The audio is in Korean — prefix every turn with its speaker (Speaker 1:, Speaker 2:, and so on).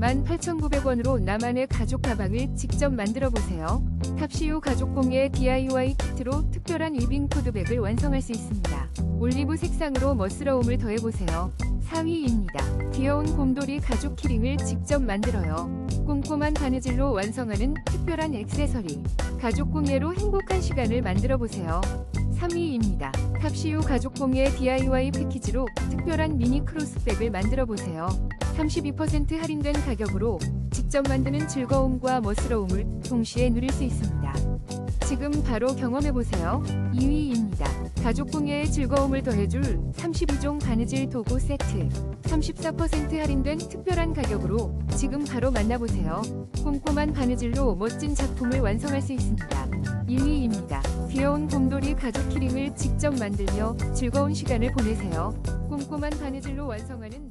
Speaker 1: 18,900원으로 나만의 가족 가방을 직접 만들어 보세요. 탑시우 가족 공예 DIY 키트로 특별한 위빙 토드백을 완성할 수 있습니다. 올리브 색상으로 멋스러움을 더해보세요. 4위입니다. 귀여운 곰돌이 가죽 키링을 직접 만들어요. 꼼꼼한 바느질로 완성하는 특별한 액세서리. 가족 공예로 행복한 시간을 만들어 보세요. 3위입니다. 탑시우 가족 공예 DIY 패키지로 특별한 미니 크로스백을 만들어 보세요. 32% 할인된 가격으로 직접 만드는 즐거움과 멋스러움을 동시에 누릴 수 있습니다. 지금 바로 경험해 보세요. 2위입니다. 가족 공예의 즐거움을 더해줄 32종 바느질 도구 세트. 34% 할인된 특별한 가격으로 지금 바로 만나보세요. 꼼꼼한 바느질로 멋진 작품을 완성할 수 있습니다. 1위입니다. 귀여운 곰돌이 가죽 키링을 직접 만들며 즐거운 시간을 보내세요. 꼼꼼한 바느질로 완성하는